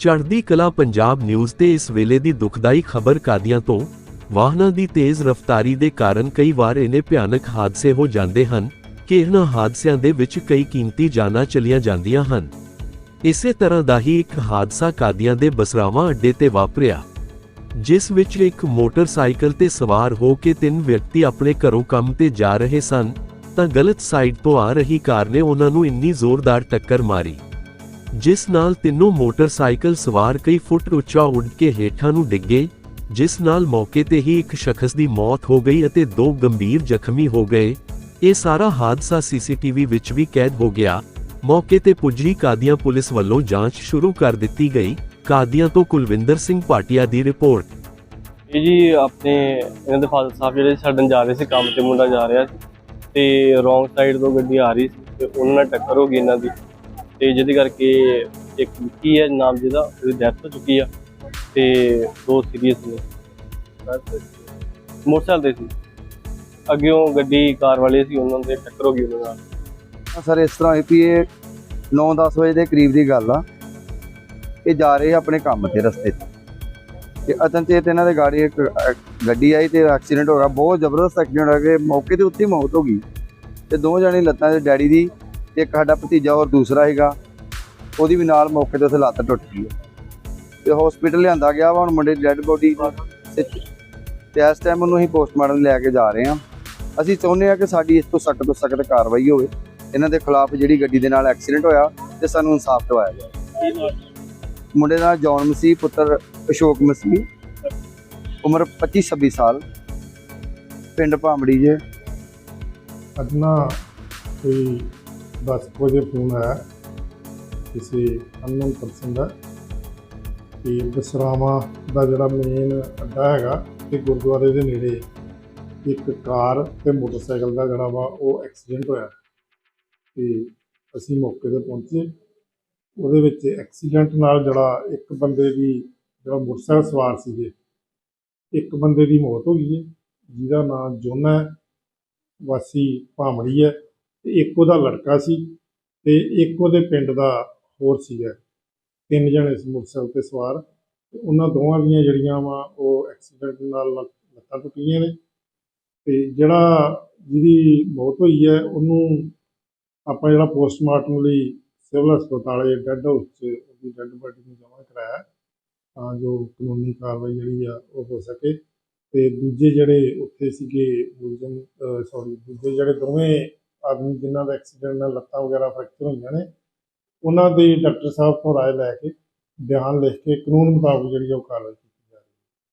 ਚੜ੍ਹਦੀ ਕਲਾ ਪੰਜਾਬ ਨਿਊਜ਼ ਤੇ ਇਸ ਵੇਲੇ ਦੀ ਦੁਖਦਾਈ ਖਬਰ ਕਾਦੀਆਂ ਤੋਂ, ਵਾਹਨਾਂ ਦੀ ਤੇਜ਼ ਰਫ਼ਤਾਰੀ ਦੇ ਕਾਰਨ ਕਈ ਵਾਰ ਇਹਨੇ ਭਿਆਨਕ ਹਾਦਸੇ ਹੋ ਜਾਂਦੇ ਹਨ, ਕਿ ਇਹਨਾਂ ਹਾਦਸਿਆਂ ਦੇ ਵਿੱਚ ਕਈ ਕੀਮਤੀ ਜਾਨਾਂ ਚਲੀਆਂ ਜਾਂਦੀਆਂ ਹਨ। ਇਸੇ ਤਰ੍ਹਾਂ ਦਾ ਹੀ ਇੱਕ ਹਾਦਸਾ ਕਾਦੀਆਂ ਦੇ ਬਸਰਾਵਾਂ ਅੱਡੇ ਤੇ ਵਾਪਰਿਆ, ਜਿਸ ਵਿੱਚ ਇੱਕ ਮੋਟਰਸਾਈਕਲ ਤੇ ਸਵਾਰ ਹੋ ਕੇ ਤਿੰਨ ਵਿਅਕਤੀ ਆਪਣੇ ਘਰੋਂ ਕੰਮ ਤੇ ਜਾ ਰਹੇ ਸਨ, ਤਾਂ ਗਲਤ ਸਾਈਡ ਤੋਂ ਆ ਰਹੀ ਕਾਰ ਨੇ ਉਹਨਾਂ ਨੂੰ ਇੰਨੀ ਜ਼ੋਰਦਾਰ ਟੱਕਰ ਮਾਰੀ। ਜਿਸ ਨਾਲ ਤਿੰਨੋਂ ਮੋਟਰਸਾਈਕਲ ਸਵਾਰ ਕਈ ਫੁੱਟ ਉੱਚਾ ਉੱਡ ਕੇ ਹੇਠਾਂ ਨੂੰ ਡਿੱਗੇ, ਜਿਸ ਨਾਲ ਮੌਕੇ ਤੇ ਹੀ ਇੱਕ ਸ਼ਖਸ ਦੀ ਮੌਤ ਹੋ ਗਈ ਅਤੇ ਦੋ ਗੰਭੀਰ ਜ਼ਖਮੀ ਹੋ ਗਏ। ਇਹ ਸਾਰਾ ਹਾਦਸਾ ਸੀਸੀਟੀਵੀ ਵਿੱਚ ਵੀ ਕੈਦ ਹੋ ਗਿਆ। ਮੌਕੇ ਤੇ ਪੁੱਜੀ ਕਾਦੀਆਂ ਪੁਲਿਸ ਵੱਲੋਂ ਜਾਂਚ ਸ਼ੁਰੂ ਕਰ ਦਿੱਤੀ ਗਈ। ਕਾਦੀਆਂ ਤੋਂ ਕੁਲਵਿੰਦਰ ਸਿੰਘ ਭਾਟੀਆ ਦੀ ਰਿਪੋਰਟ। ਇਹ ਜੀ ਆਪਣੇ ਇਹਨਾਂ ਦੇ ਫਾਦਰ ਸਾਹਿਬ ਜਿਹੜੇ ਛੱਡਣ ਜਾ ਰਹੇ ਸੀ, ਕੰਮ ਤੇ ਮੁੰਡਾ ਜਾ ਰਿਹਾ ਸੀ। ਤੇ ਰੋਂਗ ਸਾਈਡ ਤੋਂ ਗੱਡੀ ਆ ਰਹੀ ਸੀ ਤੇ ਉਹਨਾਂ ਨਾਲ ਟੱਕਰ ਹੋ ਗਈ ਇਹਨਾਂ ਦੀ। ਤੇ ਜਿਹਦੇ ਕਰਕੇ ਇੱਕ ਵਿੱਕੀ ਹੈ, ਨਾਮ ਜਿਹਦਾ, ਉਹਦੀ ਡੈਥ ਹੋ ਚੁੱਕੀ ਆ ਤੇ ਦੋ ਸੀਰੀਅਸ ਨੇ। ਮੋਟਰਸਾਈਕਲ ਤੇ ਸੀ। ਅੱਗਿਓਂ ਗੱਡੀ, ਕਾਰ ਵਾਲੇ ਸੀ, ਉਹਨਾਂ ਦੇ ਟੱਕਰ ਹੋ ਗਈ ਉਹਨਾਂ ਨਾਲ। ਸਰ, ਇਸ ਤਰ੍ਹਾਂ ਹੈ ਵੀ ਇਹ 9-10 ਵਜੇ ਦੇ ਕਰੀਬ ਦੀ ਗੱਲ ਆ। ਇਹ ਜਾ ਰਹੇ ਆਪਣੇ ਕੰਮ ਤੇ, ਰਸਤੇ 'ਤੇ। ਤੇ ਅਚਨਚੇਤ ਇਹਨਾਂ ਦੇ ਗਾੜੀ ਇੱਕ ਗੱਡੀ ਆਈ ਤੇ ਐਕਸੀਡੈਂਟ ਹੋ ਗਿਆ। ਬਹੁਤ ਜ਼ਬਰਦਸਤ ਐਕਸੀਡੈਂਟ ਹੋ ਗਿਆ ਮੌਕੇ ਤੇ ਉੱਥੇ ਹੀ ਮੌਤ ਹੋ ਗਈ। ਤੇ ਦੋ ਜਣੇ ਲੱਤਾਂ ਦੇ ਡੈਡੀ ਦੀ ਇੱਕ ਸਾਡਾ ਭਤੀਜਾ ਹੋਰ ਦੂਸਰਾ ਹੈਗਾ ਉਹਦੀ ਵੀ ਨਾਲ ਮੌਕੇ ਤੇ ਉੱਥੇ ਲੱਤ ਟੁੱਟ ਗਈ ਹੈ। ਤੇ ਹਸਪੀਟਲ ਲਿਆਂਦਾ ਗਿਆ ਵਾ, ਹੁਣ ਮੁੰਡੇ ਦੀ ਡੈੱਡ ਬੋਡੀ ਤੇ ਇਸ ਟਾਈਮ ਉਹਨੂੰ ਅਸੀਂ ਪੋਸਟਮਾਰਟਮ ਲੈ ਕੇ ਜਾ ਰਹੇ ਹਾਂ। ਅਸੀਂ ਚਾਹੁੰਦੇ ਹਾਂ ਕਿ ਸਾਡੀ ਇਸ ਤੋਂ ਸਖਤ ਤੋਂ ਸਖਤ ਕਾਰਵਾਈ ਹੋਵੇ। ਇਹਨਾਂ ਦੇ ਖਿਲਾਫ ਜਿਹੜੀ ਗੱਡੀ ਦੇ ਨਾਲ ਐਕਸੀਡੈਂਟ ਹੋਇਆ ਤੇ ਸਾਨੂੰ ਇਨਸਾਫ ਦਿਵਾਇਆ ਜਾਵੇ। ਮੁੰਡੇ ਦਾ ਜੌਨ ਮਸੀਹ, ਪੁੱਤਰ ਅਸ਼ੋਕ ਮਸੀਹ, ਉਮਰ 25 26 ਸਾਲ। ਪਿੰਡ ਭਾਂਬੜੀ ਜੇ। ਅੱਜ ਕੋਈ 10 ਕੁ ਵਜੇ ਫੋਨ ਆਇਆ। ਕਿਸੇ ਅਨਨੋਨ ਪਰਸਨ ਦਾ। ਕਿ ਬਸਰਾਵਾਂ ਦਾ ਜਿਹੜਾ ਮੇਨ ਅੱਡਾ ਹੈਗਾ ਤੇ ਗੁਰਦੁਆਰੇ ਦੇ ਨੇੜੇ ਇੱਕ ਕਾਰ ਤੇ ਮੋਟਰਸਾਈਕਲ ਦਾ ਜਿਹੜਾ ਵਾ, ਉਹ ਐਕਸੀਡੈਂਟ ਹੋਇਆ। ਤੇ ਅਸੀਂ ਮੌਕੇ ਤੇ ਪਹੁੰਚੇ। ਉਹਦੇ ਵਿੱਚ ਐਕਸੀਡੈਂਟ ਨਾਲ ਜਿਹੜਾ ਇੱਕ ਬੰਦੇ ਦੀ ਜਿਹੜਾ ਮੋਟਰਸਾਈਕਲ ਸਵਾਰ ਸੀਗੇ, ਇੱਕ ਬੰਦੇ ਦੀ ਮੌਤ ਹੋ ਗਈ ਹੈ। ਜਿਹਦਾ ਨਾਮ ਜੋਨਾ ਹੈ। ਵਾਸੀ ਭਾਮੜੀ ਹੈ। ਤੇ ਇੱਕ ਉਹਦਾ ਲੜਕਾ ਸੀ ਤੇ ਇੱਕ ਉਹਦੇ ਪਿੰਡ ਦਾ ਹੋਰ ਸੀਗਾ। ਤਿੰਨ ਜਣੇ ਸੀ ਮੋਟਰਸਾਈਕਲ ਤੇ ਸਵਾਰ ਤੇ ਉਹਨਾਂ ਦੋਵਾਂ ਦੀਆਂ ਜਿਹੜੀਆਂ ਵਾ ਉਹ ਐਕਸੀਡੈਂਟ ਨਾਲ ਲੱਤ- ਲੱਤਾਂ ਟੁੱਟੀਆਂ ਨੇ ਤੇ ਜਿਹੜਾ ਜਿਹਦੀ ਮੌਤ ਹੋਈ ਹੈ ਉਹਨੂੰ ਆਪਾਂ ਜਿਹੜਾ ਪੋਸਟਮਾਰਟਮ ਲਈ ਸਿਵਲ ਹਸਪਤਾਲ ਦੇ ਡੈੱਡ ਹਾਊਸ 'ਚ ਉਹਦੀ ਡੈੱਡ ਬਾਡੀ ਨੂੰ ਜਮ੍ਹਾਂ ਕਰਾਇਆ ਤਾਂ ਜੋ ਕਾਨੂੰਨੀ ਕਾਰਵਾਈ ਜਿਹੜੀ ਆ ਉਹ ਹੋ ਸਕੇ ਤੇ ਦੂਜੇ ਜਿਹੜੇ ਉੱਥੇ ਸੀਗੇ ਮੁਲਜ਼ਮ ਸੌਰੀ ਦੂਜੇ ਜਿਹੜੇ ਦੋਵੇਂ ਆਦਮੀ ਜਿਨ੍ਹਾਂ ਦਾ ਐਕਸੀਡੈਂਟ ਨਾਲ ਲੱਤਾਂ ਵਗੈਰਾ ਫ੍ਰੈਕਚਰ ਹੋਈਆਂ ਨੇ, ਉਹਨਾਂ ਦੀ ਡਾਕਟਰ ਸਾਹਿਬ ਤੋਂ ਰਾਏ ਲੈ ਕੇ ਬਿਆਨ ਲਿਖ ਕੇ ਕਾਨੂੰਨ ਮੁਤਾਬਕ ਜਿਹੜੀ ਆ ਉਹ ਕਾਰਵਾਈ